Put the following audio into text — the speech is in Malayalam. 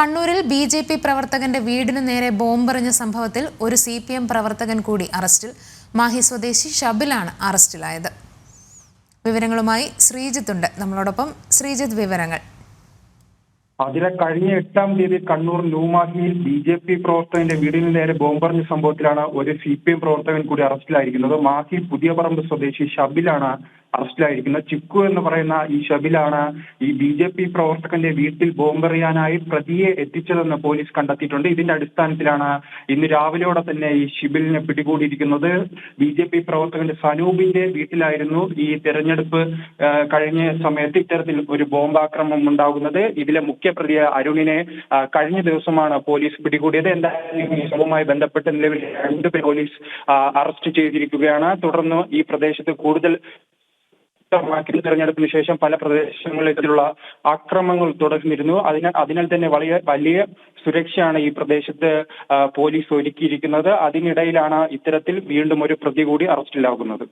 കണ്ണൂരിൽ ബി ജെ പി പ്രവർത്തകന്റെ വീടിനു നേരെ ബോംബെറിഞ്ഞ സംഭവത്തിൽ ഒരു സി പി എം പ്രവർത്തകൻ കൂടി അറസ്റ്റിൽ. മാഹി സ്വദേശി ഷബിലാണ് അറസ്റ്റിലായത്. വിവരങ്ങളുമായി ശ്രീജിത്ത് ഉണ്ട് നമ്മളോടൊപ്പം ശ്രീജിത്ത് വിവരങ്ങൾ. അതിലെ കഴിഞ്ഞ എട്ടാം തീയതി കണ്ണൂർ ന്യൂമാഹിയിൽ ബി ജെ പി പ്രവർത്തകന്റെ വീടിന് നേരെ ബോംബെറിഞ്ഞ സംഭവത്തിലാണ് ഒരു സി പി എം പ്രവർത്തകൻ കൂടി അറസ്റ്റിലായിരിക്കുന്നത്. മാഹി പുതിയ പറമ്പ് സ്വദേശി ഷബിലാണ് അറസ്റ്റിലായിരിക്കുന്നത് ചിക്കു എന്ന് പറയുന്ന ഈ ഷബിലാണ് ഈ ബി ജെ പി പ്രവർത്തകന്റെ വീട്ടിൽ ബോംബെറിയാനായി പ്രതിയെ എത്തിച്ചതെന്ന് പോലീസ് കണ്ടെത്തിയിട്ടുണ്ട്. ഇതിന്റെ അടിസ്ഥാനത്തിലാണ് ഇന്ന് രാവിലെയോടെ തന്നെ ഈ ഷിബിലിനെ പിടികൂടിയിരിക്കുന്നത്. ബി ജെ പി പ്രവർത്തകന്റെ സനൂപിന്റെ വീട്ടിലായിരുന്നു ഈ തെരഞ്ഞെടുപ്പ് കഴിഞ്ഞ സമയത്ത് ഇത്തരത്തിൽ ഒരു ബോംബാക്രമണം ഉണ്ടാകുന്നത്. ഇതിലെ മുഖ്യപ്രതി അരുണിനെ കഴിഞ്ഞ ദിവസമാണ് പോലീസ് പിടികൂടിയത്. എന്തായാലും ഈ സംഭവവുമായി ബന്ധപ്പെട്ട് നിലവിൽ രണ്ടുപേർ പോലീസ് അറസ്റ്റ് ചെയ്തിരിക്കുകയാണ്. തുടർന്ന് ഈ പ്രദേശത്ത് കൂടുതൽ വ്യക്തമാക്കി തെരഞ്ഞെടുപ്പിന് ശേഷം പല പ്രദേശങ്ങളിൽ അക്രമങ്ങൾ തുടർന്നിരുന്നു. അതിനാൽ അതിനാൽ തന്നെ വലിയ വലിയ സുരക്ഷയാണ് ഈ പ്രദേശത്ത് പോലീസ് ഒരുക്കിയിരിക്കുന്നത്. അതിനിടയിലാണ് ഇത്തരത്തിൽ വീണ്ടും ഒരു പ്രതി കൂടി അറസ്റ്റിലാകുന്നത്.